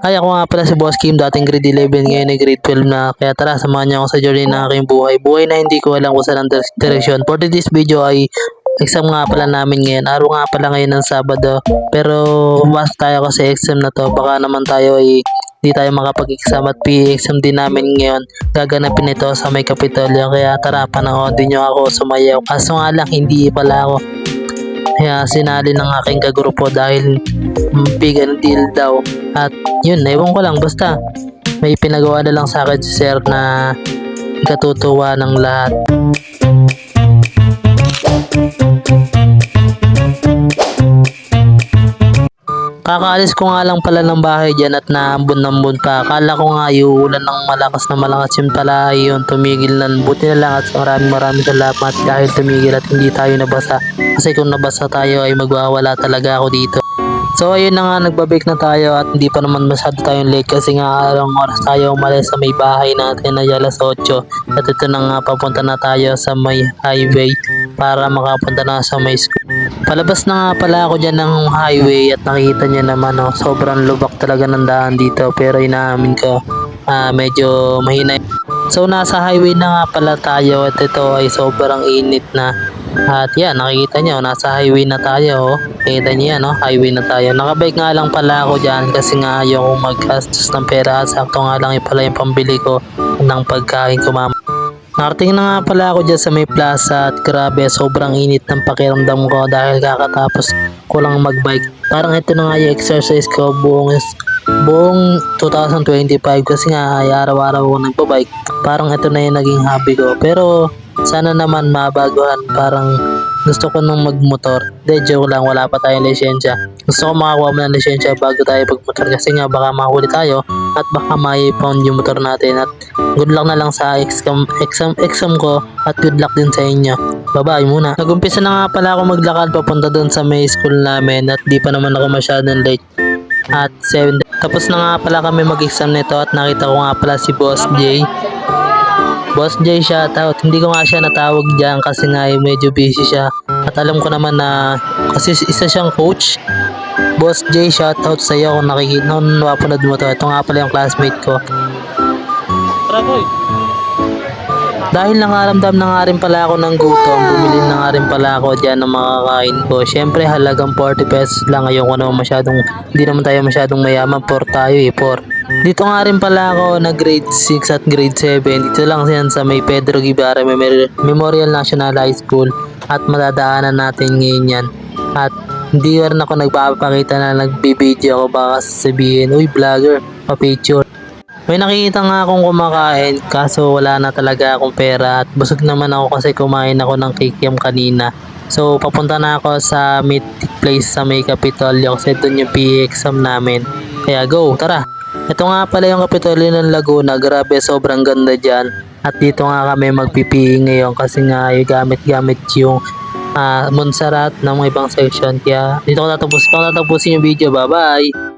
Ay, ako nga pala si Boss Kim, dating grade 11, ngayon ay grade 12 na. Kaya tara, samahan niyo ako sa journey ng aking buhay. Buhay na hindi ko alam kung saan ang dire- direksyon. For this video ay exam nga pala namin ngayon. Araw nga pala ngayon ng Sabado. Pero basta tayo kasi exam na to. Baka naman tayo ay hindi tayo makapag-exam at PE exam din namin ngayon. Gaganapin ito sa may Kapitolyo. Kaya tara, panoodin niyo ako sumayaw. Kaso nga lang, hindi pala ako. Kaya sinali ng aking kagrupo dahil big and deal daw. At yun, ewan ko lang, basta may pinagawa na lang sa akin si sir na katutuwa ng lahat. Kakaalis ko nga lang pala ng bahay dyan at naambon-ambon pa. Akala ko nga iuulan ng malakas na malakas yun pala yun. Tumigil na. Buti na lang at maraming maraming salamat dahil tumigil at hindi tayo nabasa. Kasi kung nabasa tayo ay magwawala talaga ako dito. So ayun na nga nagbabake na tayo at hindi pa naman masyado tayong late kasi nga alang oras tayo umalis sa may bahay natin na alas 8 at ito na nga papunta na tayo sa may highway para makapunta na sa may school. Palabas na nga pala ako dyan ng highway at nakita niya naman oh, sobrang lubak talaga ng daan dito pero inaamin ko ah, medyo mahina. So nasa highway na nga pala tayo at ito ay sobrang init na at yan, nakikita nyo, nasa highway na tayo. Oh. Kita nyo yan, oh, highway na tayo. Nakabike nga lang pala ako dyan kasi nga ayaw kong maggastos ng pera. Sakto nga lang yung pala yung pambili ko ng pagkain ko mama. Narating na nga pala ako dyan sa may plaza at grabe, sobrang init ng pakiramdam ko dahil kakatapos ko lang magbike. Parang ito na nga yung exercise ko buong buong 2025 kasi nga ay araw-araw ako nagbabike. Parang ito na yung naging hobby ko. Pero sana naman mabaguhan. Parang gusto ko nung magmotor. De, joke lang, wala pa tayong lisensya. Gusto ko makakuha mo ng lisensya bago tayo pagmotor kasi nga baka mahuli tayo at baka mai-pound yung motor natin at good luck na lang sa exam, exam, exam ko at good luck din sa inyo. Bye-bye muna. Nagumpisa na nga pala ako maglakad papunta doon sa may school namin at di pa naman ako masyadong late at 7. Tapos na nga pala kami mag-exam nito at nakita ko nga pala si Boss J. Boss J shoutout. Hindi ko nga siya natawag diyan kasi nga eh, medyo busy siya. At alam ko naman na kasi isa siyang coach. Boss J shoutout sa iyo kung nakikita kung napapanood mo to. Ito nga pala yung classmate ko. Dahil nakaramdam na nga rin pala ako ng gutom, bumili na nga rin pala ako dyan ng mga kain ko. Siyempre halagang 40 pesos lang. Ayoko naman masyadong, hindi naman tayo masyadong mayaman. Por tayo eh, por. Dito nga rin pala ako na grade 6 at grade 7. Dito lang yan sa may Pedro Guevara Memorial National High School. At madadaanan natin ngayon yan. At hindi rin ako nagpapakita na nagbibideo ako baka sabihin, uy vlogger, pa-picture. May nakikita nga akong kumakain kaso wala na talaga akong pera at busog naman ako kasi kumain ako ng kikiam kanina. So papunta na ako sa meeting place sa may Kapitolyo kasi doon yung PE exam namin. Kaya go, tara! Ito nga pala yung Kapitolyo ng Laguna. Grabe, sobrang ganda dyan. At dito nga kami magpipi ngayon kasi nga yung gamit-gamit yung ah, Montserrat ng mga ibang section. Kaya dito ko tatapos ko tatapusin yung video. Bye-bye!